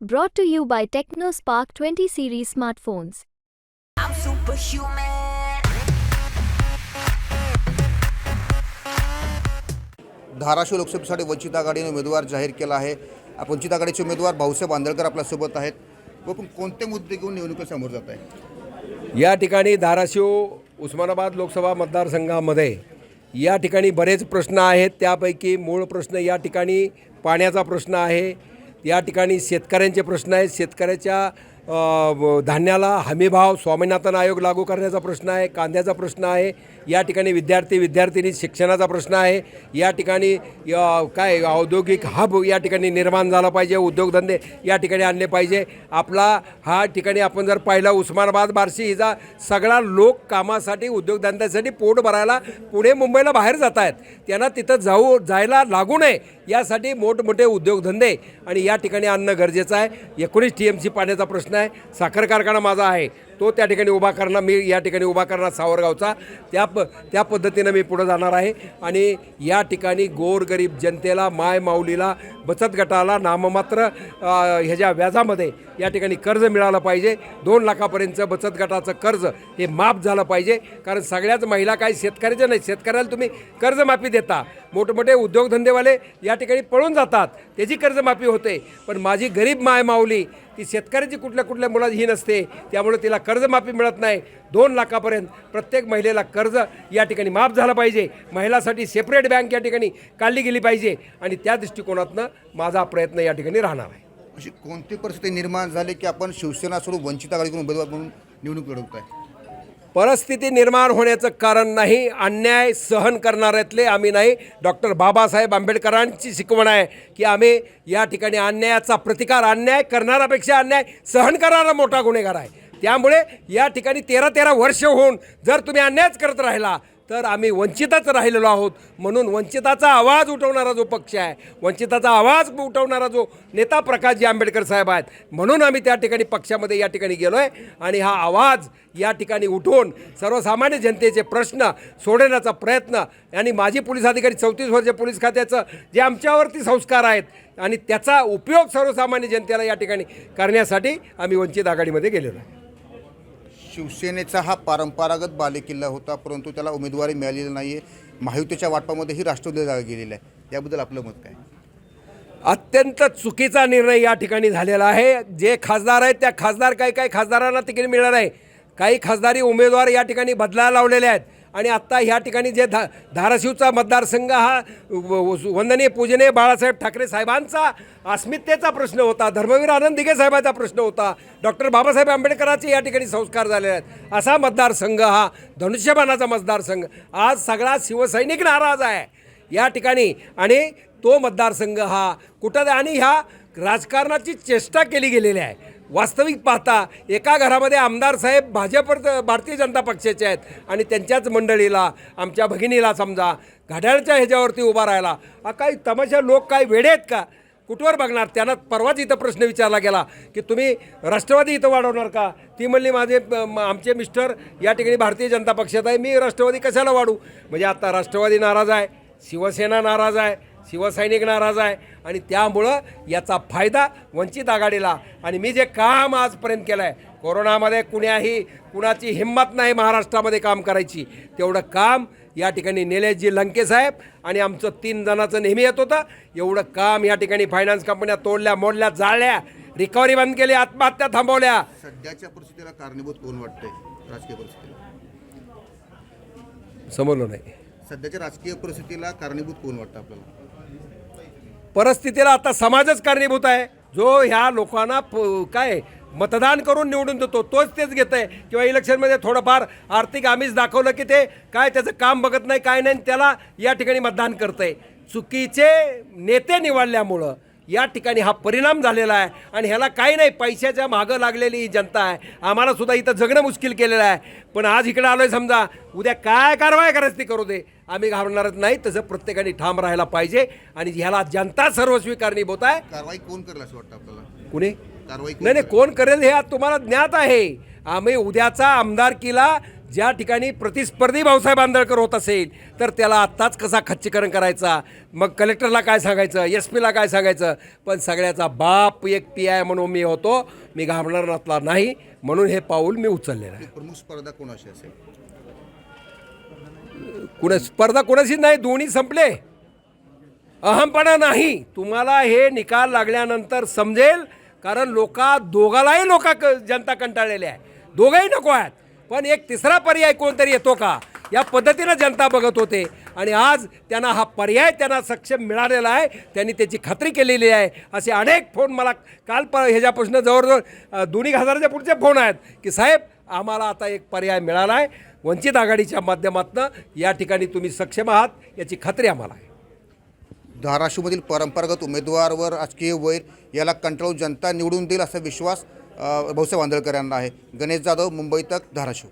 Brought to you by TechnoSpark 20 series smartphones. I'm superhuman. Dharashiv लोकसभेसाठी वंचित आघाडीने उमेदवार जाहीर केला आहे. वंचित आघाडीचे उमेदवार भाऊसाहेब आंदळकर आपल्यासोबत आहेत. व पण कोणते मुद्दे घेऊन निवडणुकीत समोर जात आहे? या ठिकाणी धाराशिव उस्मानाबाद लोकसभा मतदारसंघामध्ये या ठिकाणी बरेच प्रश्न आहेत. त्यापैकी मूळ प्रश्न या ठिकाणी पाण्याचा प्रश्न आहे. या ठिकाणी शेतकऱ्यांचे प्रश्न आहेत. शेतकऱ्याच्या धान्याला हमीभाव स्वामीनाथन आयोग लागू करण्याचा प्रश्न आहे कांद्याचा प्रश्न आहे या ठिकाणी विद्यार्थी विद्यार्थिनी शिक्षणाचा प्रश्न आहे. या ठिकाणी काय औद्योगिक हब या ठिकाणी निर्माण झाला पाहिजे उद्योगधंदे या ठिकाणी आणले पाहिजे. आपला हा ठिकाणी आपण जर पाहिलं उस्मानाबाद बार्शी हिचा सगळा लोक कामासाठी उद्योगधंद्यासाठी पोट भरायला पुणे मुंबईला बाहेर जात आहेत त्यांना तिथं जाऊ जायला लागू नये. यासाठी मोठमोठे उद्योगधंदे आणि या ठिकाणी आणणं गरजेचं आहे. एकोणीस टी एम सी पाण्याचा प्रश्न आहे. साखर कारखाना माझा आहे. तो त्या ठिकाणी उभा करणार मी या ठिकाणी उभा करणार सावरगावचा. त्या प त्या पद्धतीनं मी पुढं जाणार आहे. आणि या ठिकाणी गोरगरीब जनतेला माय माऊलीला बचत गटाला नाममात्र ह्याच्या व्याजामध्ये या ठिकाणी कर्ज मिळालं पाहिजे. दोन लाखापर्यंतचं बचत गटाचं कर्ज हे माफ झालं पाहिजे. कारण सगळ्याच महिला काही शेतकऱ्याच्या नाही शेतकऱ्याला तुम्ही कर्जमाफी देता. मोठमोठे उद्योगधंदेवाले या ठिकाणी पळून जातात. त्याची कर्जमाफी होते. पण माझी गरीब माय माऊली ती शेतकऱ्याची कुठल्या कुठल्या मुलाची ही नसते त्यामुळे तिला कर्जमाफी मिळत नाही. दोन लाखापर्यंत प्रत्येक महिलेला कर्ज या ठिकाणी माफ झालं पाहिजे. महिलासाठी सेपरेट बँक या ठिकाणी काढली गेली पाहिजे आणि त्या दृष्टिकोनातनं माझा प्रयत्न या ठिकाणी राहणार आहे. अशी कोणती परिस्थिती निर्माण झाली की आपण शिवसेना सोडून वंचित आघाडीकडून उमेदवार म्हणून निवडणूक लढवत आहे परिस्थिती निर्माण होण्याचं कारण नाही अन्याय सहन करणाऱ्यातले आम्ही नाही. डॉक्टर बाबासाहेब आंबेडकरांची शिकवण आहे की आम्ही या ठिकाणी अन्यायाचा प्रतिकार अन्याय करणाऱ्यापेक्षा अन्याय सहन करणारा मोठा गुन्हेगार आहे. त्यामुळे या ठिकाणी तेरा तेरा वर्ष होऊन जर तुम्ही अन्यायच करत राहिला तर आम्ही वंचितच राहिलेलो आहोत. म्हणून वंचिताचा आवाज उठवणारा जो पक्ष आहे वंचिताचा आवाज उठवणारा जो नेता प्रकाशजी आंबेडकर साहेब आहेत म्हणून आम्ही त्या ठिकाणी पक्षामध्ये या ठिकाणी गेलो आहे आणि हा आवाज या ठिकाणी उठवून सर्वसामान्य जनतेचे प्रश्न सोडवण्याचा प्रयत्न आणि माजी पोलीस अधिकारी चौतीस वर्ष पोलीस खात्याचं जे आमच्यावरती संस्कार आहेत आणि त्याचा उपयोग सर्वसामान्य जनतेला या ठिकाणी करण्यासाठी आम्ही वंचित आघाडीमध्ये गेलेलो आहे. शिवसेनेचा हा परंपरागत बालेकिल्ला होता परंतु त्याला उमेदवारी मिळालेली नाही आहे महायुतीच्या वाटपामध्येही राष्ट्रवादी जागा गेलेली आहे. याबद्दल आपलं मत काय? अत्यंत चुकीचा निर्णय या ठिकाणी झालेला आहे. जे खासदार आहेत त्या खासदार काही काही खासदारांना तिकीट मिळणार आहे. काही खासदारी उमेदवार या ठिकाणी बदलायला लावलेले आहेत. आणि आत्ता ह्या ठिकाणी जे धा धाराशिवचा मतदारसंघ हा व- व- वंदनीय पूजनीय बाळासाहेब ठाकरे साहेबांचा अस्मितेचा प्रश्न होता धर्मवीर आनंद दिघे साहेबांचा प्रश्न होता डॉक्टर बाबासाहेब आंबेडकरांचे या ठिकाणी संस्कार झालेले आहेत. असा मतदारसंघ हा धनुष्यबाणाचा मतदारसंघ. आज सगळा शिवसैनिक नाराज आहे या ठिकाणी आणि तो मतदारसंघ हा कुठं आणि ह्या राजकारणाची चेष्टा केली गेलेली आहे. वास्तविक पाहता एका घरामध्ये आमदार साहेब भाजप भारतीय जनता पक्षाचे आहेत आणि त्यांच्याच मंडळीला आमच्या भगिनीला समजा घड्याळच्या ह्याच्यावरती उभा राहिला. हा काही तमाशा लोक काय वेडे आहेत का? कुठवर बघणार? त्यांना परवाच इथं प्रश्न विचारला गेला की तुम्ही राष्ट्रवादी इथं वाढवणार का? ती म्हणली माझे म- आमचे मिस्टर या ठिकाणी भारतीय जनता पक्षात आहे मी राष्ट्रवादी कशाला वाढू? म्हणजे आता राष्ट्रवादी नाराज आहे शिवसेना नाराज आहे शिवसैनिक नाराज आहे आणि त्यामुळं याचा फायदा वंचित आघाडीला. आणि मी जे काम आजपर्यंत केलं आहे कोरोनामध्ये कुण्याही कुणाची हिंमत नाही महाराष्ट्रामध्ये काम करायची. तेवढं काम या ठिकाणी निलेशजी लंके साहेब आणि आमचं तीन जणाचं नेहमी येत होतं. एवढं काम या ठिकाणी फायनान्स कंपन्या तोडल्या मोडल्या जाळल्या रिकव्हरी बंद केली आत्महत्या थांबवल्या. सध्याच्या परिस्थितीला कारणीभूत कोण वाटतंय राजकीय परिस्थितीला? समजलं नाही. सध्याच्या राजकीय परिस्थितीला कारणीभूत कोण वाटतं आपल्याला? परिस्थितीला आता समाजच कारणीभूत आहे. जो ह्या लोकांना प- काय मतदान करून निवडून देतो तोच तेच घेत आहे किंवा इलेक्शनमध्ये थोडंफार आर्थिक आमिष दाखवलं की ते काय त्याचं काम बघत नाही काय नाही आणि त्याला या ठिकाणी मतदान करतं आहे चुकीचे नेते निवडल्यामुळं या ठिकाणी हा परिणाम झालेला आहे आणि ह्याला काही नाही पैशाच्या मागं लागलेली ही जनता आहे. आम्हाला सुद्धा इथं जगणं मुश्किल केलेलं आहे. पण आज इकडे आहे समजा उद्या काय कारवाई करायची ती करू दे. आम्ही घाबरणारच नाही तसं प्रत्येकाने ठाम राहायला पाहिजे आणि ह्याला जनता सर्वस्वी कारणीभूत आहे. कारवाई कोण करेल असं वाटतं आपल्याला? कुणी? कारवाई कोण नाही नाही? कोण करेल हे आज तुम्हाला ज्ञात आहे. आम्ही उद्याचा आमदारकीला ज्या ठिकाणी प्रतिस्पर्धी भाऊसाहेब आंदळकर होत असेल तर त्याला आत्ताच कसा खच्चीकरण करायचा? मग कलेक्टरला काय सांगायचं? एस पीला काय सांगायचं? पण सगळ्याचा बाप एक पी आय म्हणून मी होतो. मी घाबरणारातला नाही. म्हणून हे पाऊल मी उचललेलं आहे. प्रमुख स्पर्धा कोणाशी असेल? कुणा स्पर्धा कुणाशी नाही दोन्ही संपले. अहमपणा नाही. तुम्हाला हे निकाल लागल्यानंतर समजेल कारण लोका दोघालाही लोका क जनता कंटाळलेली आहे. दोघंही नको आहेत. पण एक तिसरा पर्याय कोणतरी येतो का? या पद्धतीनं जनता बघत होते. आणि आज त्यांना हा पर्याय त्यांना सक्षम मिळालेला आहे. त्यांनी त्याची खात्री केलेली आहे. असे अनेक फोन मला काल प ह्याच्यापासून जवळजवळ दोन्ही हजाराच्या पुढचे फोन आहेत की साहेब आम्हाला आता एक पर्याय मिळाला आहे वंचित आघाडीच्या माध्यमातून या ठिकाणी तुम्ही सक्षम आहात याची खात्री आम्हाला आहे. धाराशिवमधील परंपरागत उमेदवारवर राजकीय वैर याला कंटाळून जनता निवडून देईल असा विश्वास भाऊसाहेब आंदळकर यांना आहे. गणेश जाधव मुंबई तक धाराशिव.